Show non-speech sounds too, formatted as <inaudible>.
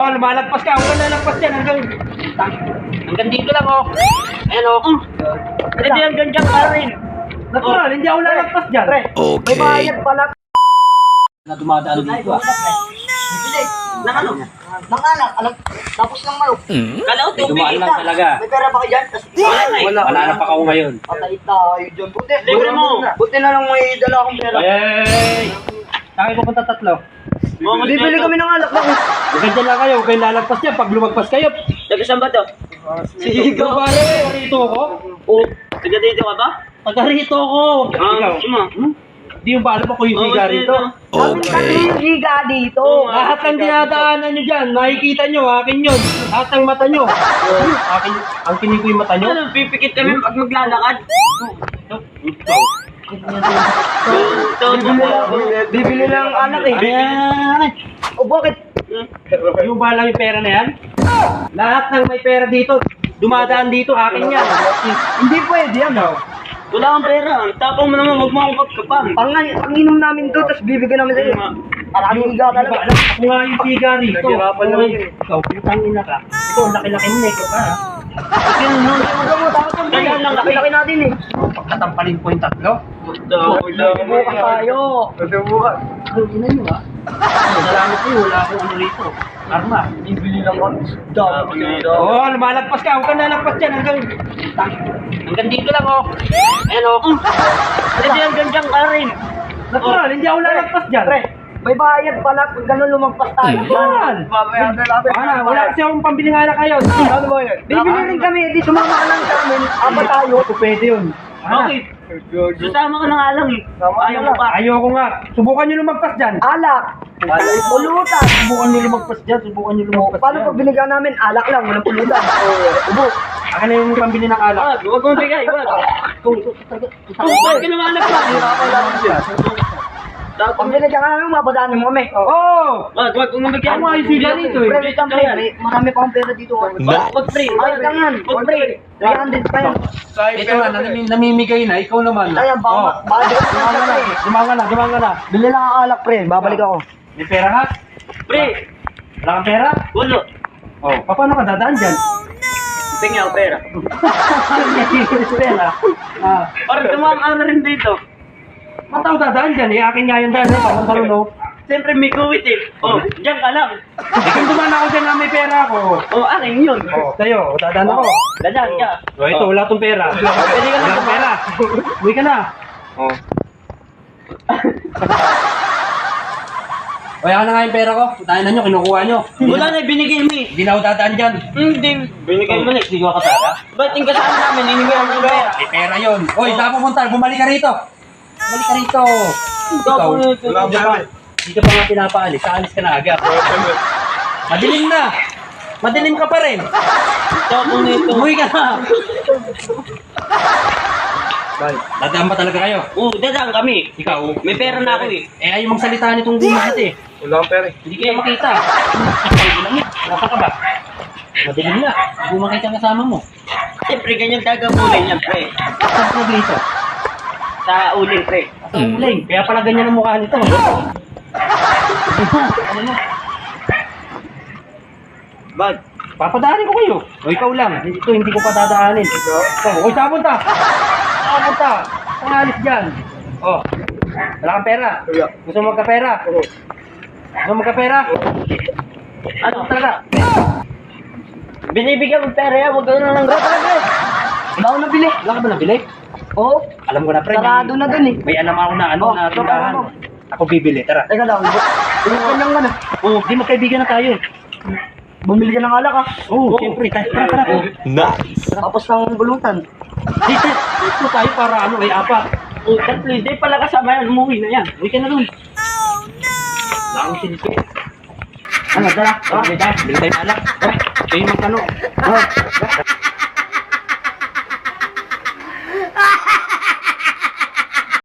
Oh, lumalagpas ka. Huwag ka lalagpas yan hanggang... Hanggang dito lang, oh. Ayan, oh. Pwede hanggang dyan ka rin. Natural, hindi ako lalagpas dyan. Pre, Okay. pala. na dumadaan dito, ah. Bibili. Nang ano? Nang alak. Alam, tapos ng malo. Kala ko May dumaan lang talaga. May pera ba kayo dyan? Wala na eh. Wala, wala na pa ako ngayon. Patay tayo dyan. Buti. Libre mo. Buti na lang may dala akong pera. Ay! Tayo pupunta tatlo. Bibili kami ng alak. Huwag dyan lang kayo. Huwag kayong lalagpas dyan. Pag lumagpas kayo. Taga saan ba to? Sige, ikaw ba? Taga rito ako. Oo. Taga dito ka ba? Taga rito ako. Ikaw. Sima. Hmm? Di mo ba alam ako yung higa rito? Okay. Higa dito. Lahat ng dinadaanan nyo dyan, nakikita nyo, akin yun. Lahat ng mata nyo. <laughs> Akin, ang kinig ko yung mata nyo. Ano, pipikit kami pag maglalakad. Bibili lang, bibili lang anak eh. Ayan. O bakit? Yung ba lang yung pera na yan? Lahat ng may pera dito, dumadaan dito, akin yan. Hindi pwede yan. Wala kang pera. Tapang mo naman, huwag mo akong kapkapan. Pang, panginom namin to, tapos bibigyan namin sa'yo. Maraming higa talaga. alam, ako nga yung higa rito. Naghirapan Ako lang yun. Ikaw, putangin na ka. Ikaw, ang laki-laki mo, ikaw ka. mo, dapat ang Kaya lang, laki-laki natin eh. Pagkatampalin ko yung tatlo. Bukas tayo. Ang ina nyo ha. Salamat kayo, wala akong ano rito. Arma. Bibili lang kami. Dami Oo, oh, lumalagpas ka. Huwag ka lalagpas dyan hanggang... Hanggang dito lang, oh. Ayan, oh. Pwede hanggang dyan ka rin. Natural, hindi ako lalagpas dyan. Pre, may bayad pala pag gano'n lumagpas tayo. Yan. Wala, wala kasi akong pambili nga na kayo. Ano ba yan? Bibili rin kami, di sumama ka lang sa amin. Aba tayo. Pwede yun. Bakit? Susama ka na nga lang eh. Ayaw mo pa. Ayoko nga. Subukan nyo lumagpas dyan. Alak. Pulutan. Subukan nyo lumagpas dyan. Subukan nyo lumagpas Paano dyan. pag binigyan namin? Alak lang, walang pulutan. <laughs> Ubo. Akin na yung pambili ng alak. Huwag mong bigay, wag. Kung ito talaga. Huwag ka naman nagpa. Pag binigyan ka namin, mabadaan mo kami. Oo! Wag, wag, kung nabigyan. Ako nga yung siga rito eh. Pre, wait lang, pre. May- Marami pa akong pera dito. Nice. Wag, pre. Wag lang yan. Wag, pre. 300 pa yan. Ito na, namim- namimigay na. Ikaw naman. Kaya, baka, Oh. baka di Dumanga na. Dumanga na. Dumanga na. Bili lang ang alak, pre. Babalik ako. May pera ka? Pre, Wala kang pera? ulo. Oh, paano ka dadaan dyan? Tingnan ako pera. <laughs> pera. Ah, Parang tumama na rin dito. Mataw dadaan dyan eh. Akin nga yung daan eh. Parang talon Siyempre may kuwit eh. Oh, diyan ka lang. Eh kung dumaan ako dyan na may pera ako. Oh, akin yun. Oh, tayo. Dadaan ako. Dadaan ka. Oh, ito. Wala tong pera. <laughs> Pwede ka tong pera. Uwi ka na. Oh. <laughs> O, yan na nga yung pera ko. Tayo na nyo, kinukuha nyo. Wala na, binigay mo eh. Hindi na ako dadaan dyan. Hindi. Binigay mo na. Hindi ko kasara. Ba't yung kasama namin, hinigay mo ng pera? May pera yun. Oy, saan pumunta? Bumalik ka rito. Bumalik ka rito. Ikaw, Wala hindi ka pa, hindi ka pa nga pinapaalis. Aalis ka na agad. Madilim na. Madilim ka pa rin. Tapos nito. Umuwi ka na. Dadaan ba talaga kayo? Oo, dadaan kami. Ikaw. May pera na ako eh. Eh, ayaw mong salita nitong bumat eh. Wala akong pera eh. Hindi kayo makita. Nasa ka ba? Madilim na. Hindi mo makita ang kasama mo. Siyempre, ganyan talaga mulay niya, pre. Saan ka dito? Sa uling, pre. Sa ulay. Kaya pala ganyan ang mukha nito. Ano mo? Bag. Papadaanin ko kayo. O ikaw lang. Ito hindi ko pa dadaanin. Ikaw, o saan punta? Saan punta? Saan alis dyan? O. Wala kang pera. Gusto mo magkapera? Gusto mo magkapera? Ano? Talaga. Binibigyan mo pera yan, huwag ka na lang grata. Wala ako nabili. Wala ka ba nabili? Oo. Alam ko na, pre. Sarado na dun eh. May alam ako na ano Oh, na tindahan. ano? Ako bibili, tara. Teka lang. Bumili lang ka na. Oo, di magkaibigan na tayo. Bumili ka ng alak ah. Oo, siyempre. Tara, tara, tara. Nice. Tapos ng bulutan. Dito, dito tayo para ano, ay apa. Oh, tatlo, di pala kasama yan. Umuwi na yan. Uwi ka na dun. Wala akong silpi. Ano, tara. Tara, may dahil. Bili tayo alak. Kayo magkano.